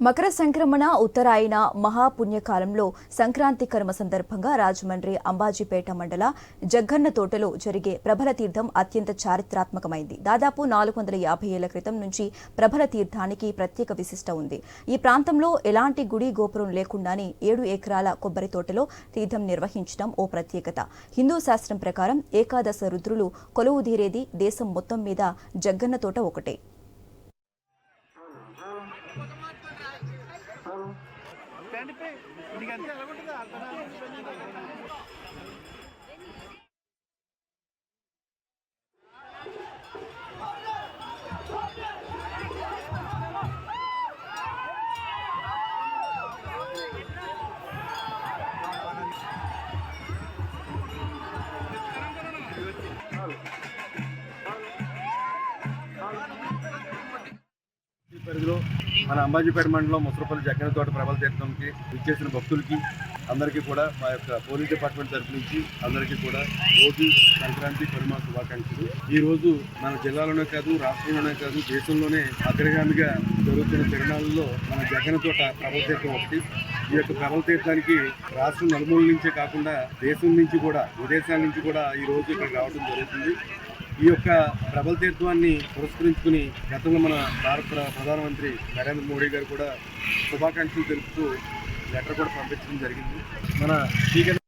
మకర సంక్రమణ ఉత్తరాయణ మహాపుణ్యకాలంలో సంక్రాంతి కర్మ సందర్భంగా రాజమండ్రి అంబాజీపేట మండల జగ్గన్న తోటలో జరిగే ప్రభల తీర్థం అత్యంత చారిత్రాత్మకమైంది. దాదాపు నాలుగు వందల యాభై ఏళ్ళ క్రితం నుంచి ప్రభల తీర్థానికి ప్రత్యేక విశిష్ట ఉంది. ఈ ప్రాంతంలో ఎలాంటి గుడి గోపురం లేకుండానే ఏడు ఎకరాల కొబ్బరి తోటలో తీర్థం నిర్వహించడం ఓ ప్రత్యేకత. హిందూ శాస్త్రం ప్రకారం ఏకాదశ రుద్రులు కొలువుదీరేది దేశం మొత్తం మీద జగ్గన్న తోట ఒకటే. ఈ పరిధిలో మన అంబాజీపేట మండలం ముసరపల్లి జగ్గన తోట ప్రభల తీర్థంకి విచ్చేసిన భక్తులకి అందరికీ కూడా మా యొక్క పోలీస్ డిపార్ట్మెంట్ తరఫు నుంచి అందరికీ కూడా రోజు సంక్రాంతి కనుమ శుభాకాంక్షలు. ఈ రోజు మన జిల్లాలోనే కాదు రాష్ట్రంలోనే కాదు దేశంలోనే అగ్రగామిగా జరుగుతున్న తిరణాలలో మన జగ్గన తోట ప్రభల తీర్థం ఒకటి. ఈ యొక్క ప్రభల తీర్థానికి రాష్ట్రం నలుమూల నుంచే కాకుండా దేశం నుంచి కూడా విదేశాల నుంచి కూడా ఈ రోజు ఇక్కడికి రావడం జరుగుతుంది. ఈ యొక్క ప్రబల తీర్థాన్ని పురస్కరించుకుని గతంలో మన భారత ప్రధానమంత్రి నరేంద్ర మోడీ గారు కూడా శుభాకాంక్షలు తెలుపుతూ లెటర్ కూడా పంపించడం జరిగింది. మన స్పీకర్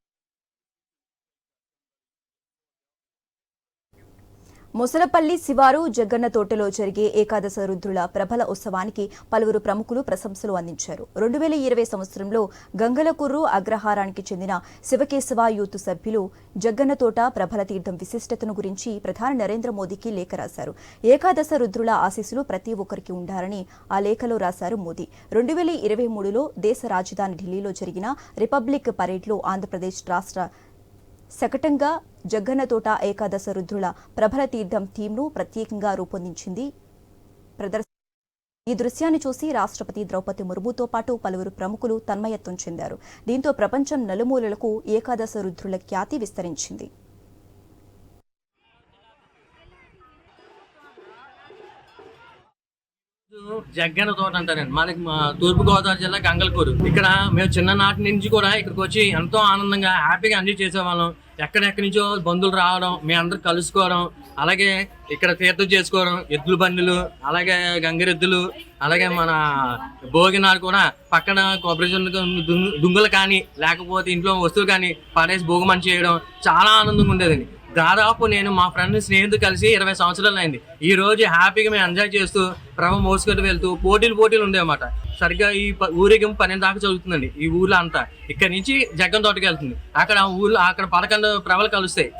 ముసలపల్లి శివారు జగ్గన్న తోటలో జరిగే ఏకాదశ రుద్రుల ప్రభల ఉత్సవానికి పలువురు ప్రముఖులు ప్రశంసలు అందించారు. రెండు వేల ఇరవై సంవత్సరంలో గంగలకుర్రు అగ్రహారానికి చెందిన శివకేశవ యూత్ సభ్యులు జగ్గన్నతోట ప్రభల తీర్థం విశిష్టతను గురించి ప్రధాని నరేంద్ర మోదీకి లేఖ రాశారు. ఏకాదశ రుద్రుల ఆశీస్సులు ప్రతి ఒక్కరికి ఉండాలని ఆ లేఖలో రాశారు మోదీ. రెండు వేల ఇరవై మూడులో దేశ రాజధాని ఢిల్లీలో జరిగిన రిపబ్లిక్ పరేడ్లో ఆంధ్రప్రదేశ్ రాష్ట్ర శకటంగా జగ్గన్నతోట ఏకాదశ రుద్రుల ప్రభల తీర్థం థీమ్ను ప్రత్యేకంగా రూపొందించింది. ప్రదర్శన ఈ దృశ్యాన్ని చూసి రాష్ట్రపతి ద్రౌపది ముర్ముతో పాటు పలువురు ప్రముఖులు తన్మయత్వం చెందారు. దీంతో ప్రపంచం నలుమూలలకు ఏకాదశ రుద్రుల ఖ్యాతి విస్తరించింది. జగ్గన తోట అంటారండి. మనకి మా తూర్పుగోదావరి జిల్లా గంగలకూరు. ఇక్కడ మేము చిన్ననాటి నుంచి కూడా ఇక్కడికి వచ్చి ఎంతో ఆనందంగా హ్యాపీగా ఎంజాయ్ చేసేవాళ్ళం. ఎక్కడెక్కడి నుంచో బంధువులు రావడం మీ అందరు కలుసుకోవడం అలాగే ఇక్కడ తీర్థం చేసుకోవడం ఎద్దుల బండ్లు అలాగే గంగిరెద్దులు అలాగే మన భోగినారు కూడా పక్కన కొబ్బరి దుంగలు కానీ లేకపోతే ఇంట్లో వస్తువులు కానీ పడేసి భోగమని చేయడం చాలా ఆనందంగా ఉండేదండి. దాదాపు నేను మా ఫ్రెండ్ స్నేహితులు కలిసి ఇరవై సంవత్సరాలు అయింది. ఈ రోజు హ్యాపీగా మేము ఎంజాయ్ చేస్తూ ప్రభ మోసుకొని వెళ్తూ పోటీలు పోటీలు ఉండేవన్నమాట. సరిగ్గా ఈ ప- ఊరేగింపు పన్నెండు దాకా చదువుతుందండి ఈ ఊర్లో అంతా. ఇక్కడ నుంచి జగన్ తోటకి వెళ్తుంది. అక్కడ ఊర్లో అక్కడ పదకొండు ప్రభలు కలుస్తాయి.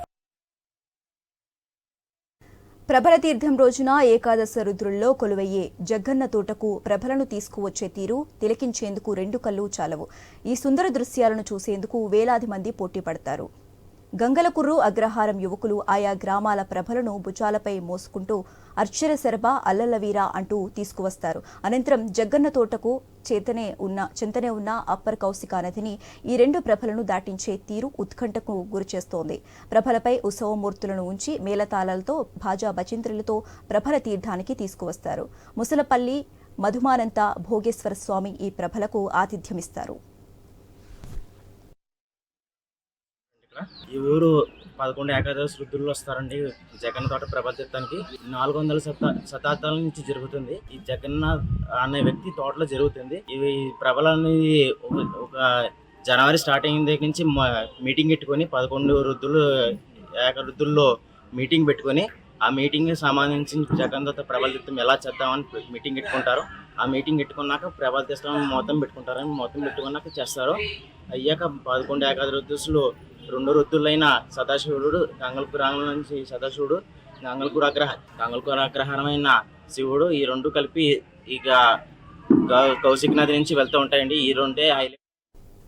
ప్రభల తీర్థం రోజున ఏకాదశ రుద్రుల్లో కొలువయ్యే జగ్గన్న తోటకు ప్రభలను తీసుకువచ్చే తీరు తిలకించేందుకు రెండు కళ్ళు చాలవు. ఈ సుందర దృశ్యాలను చూసేందుకు వేలాది మంది పోటీ పడతారు గంగలకుర్రు అగ్రహారం యువకులు ఆయా గ్రామాల ప్రభలను భుజాలపై మోసుకుంటూ అర్చర శరభ అల్లలవీర అంటూ తీసుకువస్తారు. అనంతరం జగ్గన్న తోటకు చేతనే ఉన్న చింతనే ఉన్న అప్పర్ కౌశికా నదిని ఈ రెండు ప్రభలను దాటించే తీరు ఉత్కంఠకు గురిచేస్తోంది ప్రభలపై ఉత్సవమూర్తులను ఉంచి మేళతాళాలతో భాజా భచింత్రులతో ప్రభల తీర్థానికి తీసుకువస్తారు. ముసలపల్లి మధుమానంత భోగేశ్వర స్వామి ఈ ప్రభలకు ఆతిథ్యమిస్తారు. ఈ ఊరు పదకొండు ఏకాదశి రుద్రులు వస్తారండి జగన్ తోట ప్రభాతీర్థానికి నాలుగు వందల శత శతాబ్దాల నుంచి జరుగుతుంది. ఈ జగన్నాథ్ అనే వ్యక్తి తోటలో జరుగుతుంది. ఇవి ప్రభలు అనేది ఒక- జనవరి స్టార్ట్ దగ్గర నుంచి మీటింగ్ పెట్టుకొని పదకొండు వృద్ధులు ఏక వృద్ధుల్లో మీటింగ్ పెట్టుకొని ఆ మీటింగ్ సంబంధించి జగన్ తోట ప్రభాతీర్థం ఎలా చేద్దామని మీటింగ్ పెట్టుకుంటారు ఆ మీటింగ్ పెట్టుకున్నాక ప్రభాతీర్థం మొత్తం పెట్టుకుంటారు మొత్తం పెట్టుకున్నాక చేస్తారు. అయ్యాక పదకొండు ఏకాది రుద్రులు రెండు రుద్దులైన సదాశివుడు గంగల్పూర్ నుంచి సదాశివుడు గంగల్పూర్ అగ్రహ గంగల్పూర్ అగ్రహారమైన శివుడు ఈ రెండు కలిపి ఇక కౌశిక్ నది నుంచి వెళ్తూ ఉంటాయండి. ఈ రెండే హైలైట్